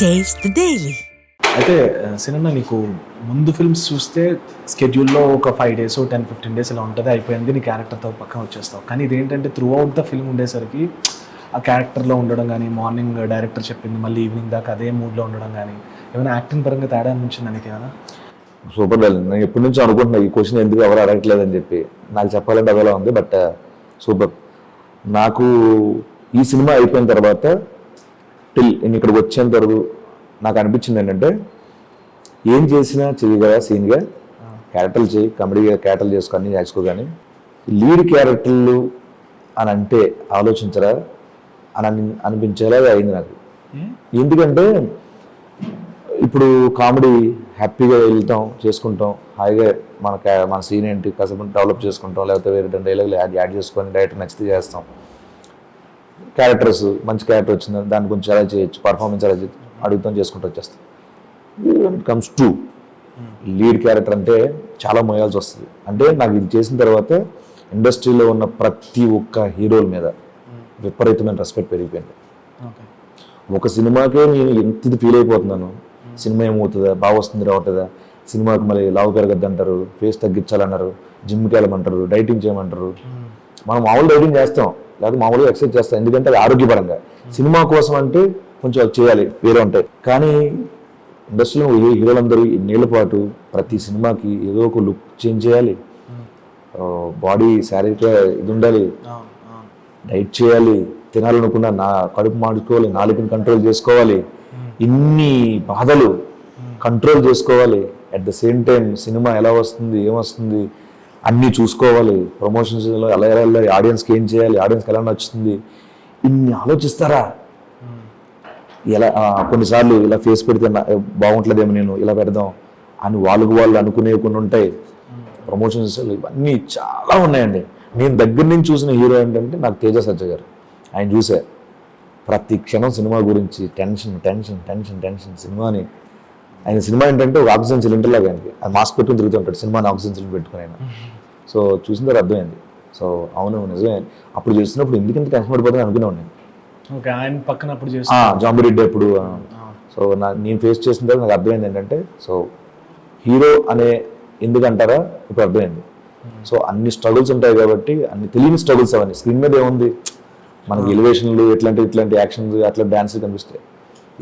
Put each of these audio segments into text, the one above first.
Taste the Daily. అయితే cinema నీకు ముందు ఫిల్మ్స్ చూస్తే స్కెడ్యూల్లో ఒక five days ten fifteen days ఇలా ఉంటుంది అయిపోయింది నీ క్యారెక్టర్తో పక్కన వచ్చేస్తావు. కానీ ఇదేంటంటే త్రూ అవుట్ ద ఫిల్మ్ ఉండేసరికి ఆ క్యారెక్టర్లో ఉండడం కానీ మార్నింగ్ డైరెక్టర్ చెప్పింది మళ్ళీ ఈవినింగ్ దాకా అదే మూడ్లో ఉండడం కానీ ఏమైనా యాక్టింగ్ పరంగా తేడా అనిపించింది నీకు ఏమైనా? సూపర్ డార్లింగ్ నేను ఎప్పటి నుంచో అనుకుంటున్నా ఈ క్వశ్చన్ ఎందుకు ఎవరు అడగట్లేదని చెప్పి. నాకు చెప్పాలంటే అదేలా ఉంది బట్ సూపర్ నాకు ఈ సినిమా అయిపోయిన తర్వాత టిల్ నేను ఇక్కడికి వచ్చేంత వరకు నాకు అనిపించింది ఏంటంటే ఏం చేసినా చేయగల సీన్గా క్యారెక్టర్లు చేయి కామెడీగా క్యారెక్టర్లు చేసుకో అన్ని నేర్చుకో కానీ లీడ్ క్యారెక్టర్లు అని అంటే ఆలోచించరా? అని అని- అనిపించేలా అయింది నాకు. ఎందుకంటే ఇప్పుడు కామెడీ హ్యాపీగా వెళ్తాం చేసుకుంటాం హాయిగా మన మన సీన్ ఏంటి కాసేపు డెవలప్ చేసుకుంటాం లేకపోతే వేరే రెండు డైలాగులు యాడ్ యాడ్ చేసుకొని డైరెక్ట్ నచ్చితే చేస్తాం. క్యారెక్టర్స్ మంచి క్యారెక్టర్ వచ్చింది దాని గురించి ఎలా చేయొచ్చు పర్ఫార్మెన్స్ ఎలా చేయొచ్చు అడుగుతాం చేసుకుంటూ వచ్చేస్తాం. కమ్స్ టు లీడ్ క్యారెక్టర్ అంటే చాలా మోయాల్సి వస్తుంది. అంటే నాకు ఇది చేసిన తర్వాత ఇండస్ట్రీలో ఉన్న ప్రతి ఒక్క హీరోల మీద విపరీతమైన రెస్పెక్ట్ పెరిగిపోయింది. ఒక సినిమాకే నేను ఎంత ఇది ఫీల్ అయిపోతున్నాను సినిమా ఏమవుతుందా బాగా వస్తుంది రావట్లేదా సినిమాకి మళ్ళీ లావు పెరగద్దు అంటారు ఫేస్ తగ్గించాలన్నారు జిమ్కి వెళ్ళమంటారు డైటింగ్ చేయమంటారు. మనం మామూలు డైటింగ్ చేస్తాం. లేకపోతే మామూలుగా ఎక్సర్సైజ్ చేస్తాం ఎందుకంటే అది ఆరోగ్యపరంగా. సినిమా కోసం అంటే కొంచెం చేయాలి వేరే ఉంటాయి. కానీ ఇండస్ట్రీలో హీరోలందరూ ఇన్నేళ్ళ పాటు ప్రతి సినిమాకి ఏదో ఒక లుక్ చేంజ్ చేయాలి. బాడీ శారీరక ఇది ఉండాలి. డైట్ చేయాలి. తినాలనుకున్నా నా కడుపు మాడుకోవాలి నాలుగుని కంట్రోల్ చేసుకోవాలి. ఇన్ని బాధలు కంట్రోల్ చేసుకోవాలి. At the same time cinema ఎలా వస్తుంది ఏమొస్తుంది అన్నీ చూసుకోవాలి. ప్రమోషన్స్ ఎలా ఎలా వెళ్ళాలి ఆడియన్స్కి ఏం చేయాలి? ఆడియన్స్కి ఎలా నచ్చుతుంది? ఇన్ని ఆలోచిస్తారా? ఎలా కొన్నిసార్లు ఇలా ఫేస్ పెడితే బాగుంటుందేమో నేను ఇలా పెడదాం అని వాళ్ళకు వాళ్ళు అనుకునే కొన్ని ఉంటాయి. ప్రమోషన్స్ ఇవన్నీ చాలా ఉన్నాయండి. నేను దగ్గర నుంచి చూసిన హీరో ఏంటంటే నాకు తేజ సజ్జ గారు. ఆయన చూసే. ప్రతి క్షణం సినిమా గురించి టెన్షన్ టెన్షన్ టెన్షన్ టెన్షన్ సినిమాని ఆయన సినిమా ఏంటంటే ఒక ఆక్సిజన్ సిలిండర్ లాగా ఆయనకి అది మాస్క్ పెట్టుకుని తిరుగుతుంటాడు సినిమాని ఆక్సిజన్ సిలిండర్ పెట్టుకుని ఆయన. సో చూసిన తర్వాత అర్థమైంది. సో అవును నిజమే. అప్పుడు చేస్తున్నప్పుడు ఎందుకు ఇంత టెన్షన్ పడిపోతుంది అనుకునేవాడిని నేను. ఓకే ఆయన పక్కన అప్పుడు జాంబురెడ్డి సో నా నేను ఫేస్ చేసిన తర్వాత నాకు అర్థమైంది ఏంటంటే సో హీరో అనే ఎందుకంటారా ఇప్పుడు అర్థమైంది. సో అన్ని స్ట్రగుల్స్ ఉంటాయి కాబట్టి అన్ని తెలియని స్ట్రగుల్స్ అవన్నీ. స్క్రీన్ మీద ఏముంది? మనకి ఎలివేషన్లు ఇట్లాంటి ఇట్లాంటి యాక్షన్స్ అట్లా డాన్స్ కనిపిస్తాయి.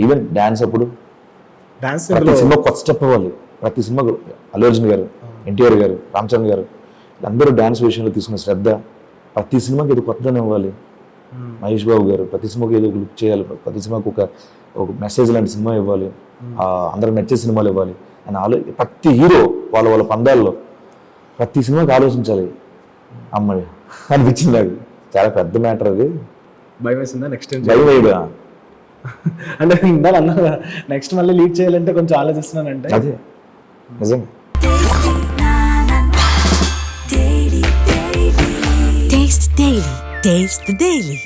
ఈవెన్ డాన్స్ అప్పుడు డాన్స్ ప్రతి సినిమా కొత్త స్టెప్ అవ్వాలి ప్రతి సినిమా అల్లు అర్జున్ గారు ఎన్టీఆర్ గారు రామచంద్ర గారు అందరూ డాన్స్ విషయంలో తీసుకున్న శ్రద్ధ ప్రతి సినిమాకి ఏదో కొత్తదనం ఇవ్వాలి. మహేష్ బాబు గారు ప్రతి సినిమాకి ఏదో ఒక లుక్ చేయాలి. ప్రతి సినిమాకి ఒక ఒక మెసేజ్ లాంటి సినిమా ఇవ్వాలి. ఆ, అందరికి నచ్చే సినిమాలు ఇవ్వాలి. అని ఆలో ప్రతి హీరో వాళ్ళ వాళ్ళ పందాల్లో ప్రతి సినిమాకి ఆలోచించాలి. అమ్మడి అనిపించింది నాకు. చాలా పెద్ద మ్యాటర్ అది. భయం వేసిందా? నెక్స్ట్ టైం భయం వేయడు? అంటే ఇందాక అన్నా నెక్స్ట్ మళ్ళీ లీడ్ చేయాలంటే కొంచెం ఆలోచిస్తున్నానంటే అదే నిజంగా Taste the Daily. Taste the Daily.